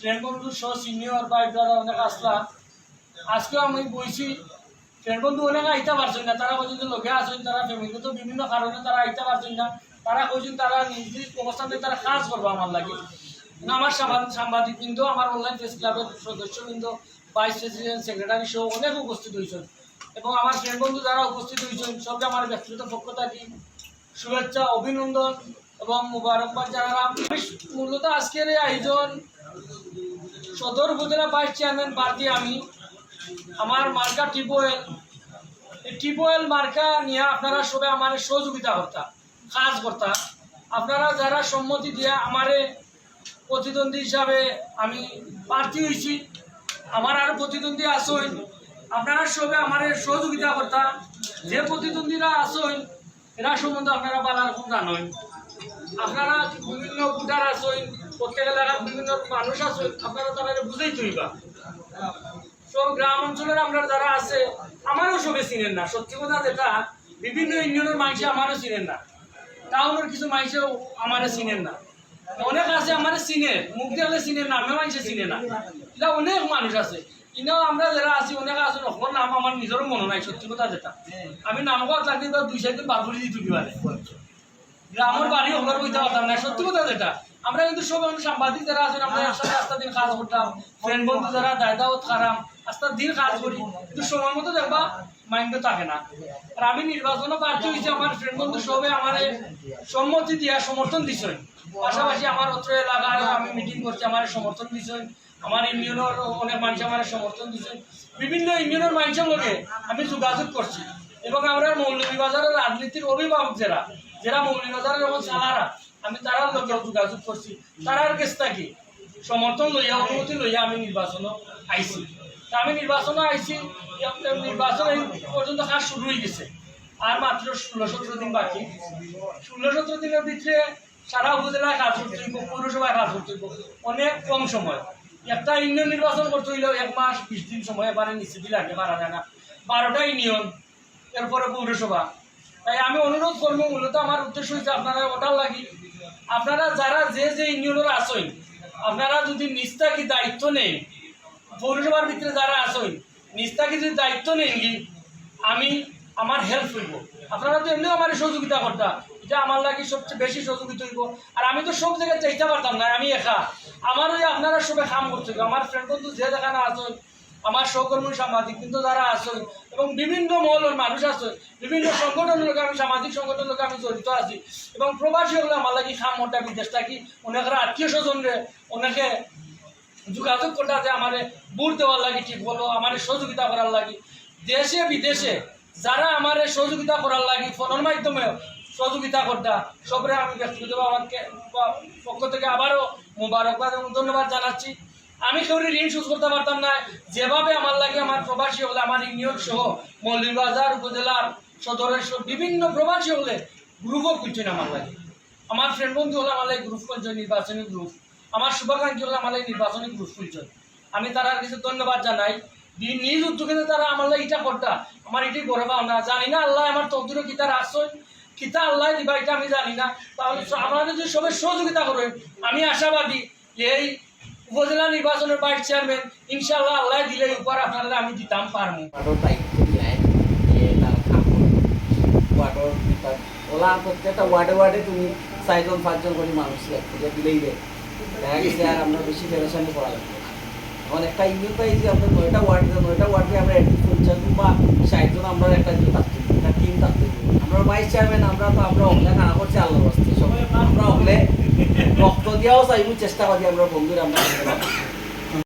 Friend বন্ধু সহ senior বা যারা অনেক আসলা। আজকেও আমি বইছি ফ্রেন্ড বন্ধু অনেক আইতে পারছেন না, তারা বলছেন যে লোকে আছেন তারা ফ্যামিলিগত বিভিন্ন কারণে তারা আইতে পারছেন না। তারা কইছেন তারা নিজ অবস্থানে তারা কাজ করব আমার লাগে। আমার সাংবাদিক কিন্তু আমার অনলাইন প্রেস ক্লাবের সদস্য কিন্তু ভাইস প্রেসিডেন্ট সেক্রেটারি সহ অনেক উপস্থিত হয়েছেন এবং আমার ফ্রেন্ড বন্ধু যারা উপস্থিত হয়েছেন সবকে আমার ব্যক্তিগত পক্ষ থাকি। শুভেচ্ছা, অভিনন্দন এবং মুবারকবাদ জানালাম। মূলত আজকের এই আয়োজন সদর উপজেলা ভাইস চেয়ারম্যান প্রার্থী আমি। আমার মার্কা টিপোয়েল এই টিপোয়েল মার্কা নিয়ে আপনারা সবাই আমার সহযোগিতা করতা, কাজ করতা। আপনারা যারা সম্মতি দিয়ে আমারে প্রতিদ্বন্দ্বী হিসাবে আমি প্রার্থী হয়েছি, আমার আর প্রতিদ্বন্দ্বী আসই। আপনারা সবে আমার সহযোগিতা করতা। যে প্রতিদ্বন্দ্বীরা আসইন এরা সম্বন্ধে আপনারা বালার কোন জানেন আপনারা বিভিন্ন ভোটার আসইন প্রত্যেক এলাকার বিভিন্ন মানুষ আসইন আপনারা তারা বুঝেই তুইবা সব গ্রাম অঞ্চলের আমরা যারা আছে, আমারও সবে চিনেন না। সত্যি কথা যেটা, বিভিন্ন ইউনিয়নের মানুষ আমারও চিনেন না। টাউনের কিছু মানুষও আমারে চিনেন না। অনেক আছে আমার চিনে, মুখ দেখলে চিনে না আমি মানুষে চিনে না। এটা অনেক মানুষ আছে। কিন্তু আমরা যারা আছি, অনেক আছে অকল নাম আমার নিজেরও মনে নাই, সত্যি কথা যেটা। আমি নাম কথা চাকরি দুই চারদিন বাবুরি দিতে পারে গ্রামের বাড়ি ওগুলোর বইতে পারতাম না। সত্যি কথা যেটা। আমরা কিন্তু সব সাংবাদিক যারা আছেন, আমরা একসাথে আস্তা দিন কাজ করতাম। ফ্রেন্ড বন্ধু যারা দায়দাওত খারাম আস্তা দিন কাজ করি। কিন্তু সময় মতো দেখবা মাইন্ডে থাকে না। আর আমি নির্বাচনও প্রার্থী হয়েছি, আমার ফ্রেন্ড বন্ধু সবে আমার সম্মতি দিয়া সমর্থন দিছেন। পাশাপাশি আমার অত্র এলাকায় আমি মিটিং করছি, আমার সমর্থন দিছেন। আমার ইউনিয়নের অনেক মানুষ আমার সমর্থন দিছেন। বিভিন্ন ইউনিয়নের মানুষের লোকে আমি যোগাযোগ করছি। এবং আমরা মৌলভীবাজারের রাজনীতির অভিভাবক যারা যারা মৌলভীবাজারের এবং চালারা, আমি তারার লোকেও যোগাযোগ করছি। তারার কাছ থেকে সমর্থন লইয়া, অনুমতি লইয়া আমি নির্বাচন আইছি। তা আমি নির্বাচন আইছি নির্বাচন পর্যন্ত কাজ শুরু হয়ে গেছে। আর মাত্র ষোলো সতেরো দিন বাকি। ষোলো সতেরো দিনের ভিতরে সারা উপজেলায় কাজ করতে হইব পৌরসভায় কাজ করতে হইব, অনেক কম সময়। একটা ইউনিয়ন নির্বাচন করতে হইলেও এক মাস, বিশ দিন সময় এবারে নিচে দিলে আগে পারা যায় না। বারোটা ইউনিয়ন, এরপরে পৌরসভা। তাই আমি অনুরোধ করব, মূলত আমার উদ্দেশ্য হচ্ছে আপনারা ওটার লাগি। আপনারা যারা যে যে ইউনিয়নের আসেন আপনারা যদি নিস্তাকি দায়িত্ব নেন, পৌরসভার ভিতরে যারা আসেন নিস্তাকি যদি দায়িত্ব নেন আমি আমার হেল্প হইব। আপনারা তো এমনিও আমার সহযোগিতা করতাম এটা আমার লাগে সবচেয়ে বেশি সহযোগিতা হইব। আর আমি তো সব জায়গায় চাইতে পারতাম না, আমি একা। আমার ওই আপনারা সবে কাম হইব। আমার ফ্রেন্ড বন্ধু যে যেখানে আসেন আমার সহকর্মী সামাজিক কিন্তু যারা আছেন এবং বিভিন্ন মহলের মানুষ আছে বিভিন্ন সংগঠনের লোক আমি, সামাজিক সংগঠনের লোক আমি জড়িত আছি। এবং প্রবাসী হলে আমার লাগি খাম মোটা বিদেশ থাকি অনেকের আত্মীয় স্বজনরে অনেকে যোগাযোগ করতে আছে, আমার বুট দেওয়ার লাগে ঠিক বলো আমার সহযোগিতা করার লাগে। দেশে, বিদেশে যারা আমার সহযোগিতা করার লাগে, ফোনের মাধ্যমে সহযোগিতা করতা, সবরে আমি ব্যক্তিগত আমাকে, পক্ষ থেকে আবারও মুবারকবাদ এবং ধন্যবাদ জানাচ্ছি। আমি কেউ ঋণ শোধ করতে পারতাম না। যেভাবে আমার লাগে আমার প্রবাসী হলে, আমার ইউনিয়ন সহ মৌলভীবাজার উপজেলার সদরের বিভিন্ন প্রবাসী হলে গ্রুপও করছেন আমার লাগে। আমার ফ্রেন্ড বন্ধু হলে আমার লাগে গ্রুপ করছেন নির্বাচনী গ্রুপ আমার শুভাকাঙ্ক্ষী হলে আমার লাগে নির্বাচনী গ্রুপ করছেন আমি তারা কিছু ধন্যবাদ জানাই। নিজ উদ্যোগে তারা আমার লাগে ইটা করতা, আমার এটি করে পাও না জানি না আল্লাহ আমার তন্ত্র কি তার আসন কিতা আল্লাহ দিবা, এটা আমি জানি না। তাহলে আমাদের যদি সবাই সহযোগিতা করেন আমি আশাবাদী এই উপজেলা নির্বাচনের ভাইস চেয়ারম্যান ইনশাআল্লাহ আল্লাহ দিলে উপর আপনারা আমি দিতাম পারব দিয়ে দিয়ে প্রত্যেকটা ওয়ার্ডে তুমি পাঁচজন করে মানুষ দিলেই গেছে আর আমরা বেশি করা লাগবে পাই যে নয়টা ওয়ার্ড ওয়ার্ডে আমরা বা আমরা একটা চেয়ারম্যান আমরা তো, আমরা অগলে কানা করছি? আল্লাহর দিয়াও চাইব চেষ্টা করি আমরা বন্ধুরা আমরা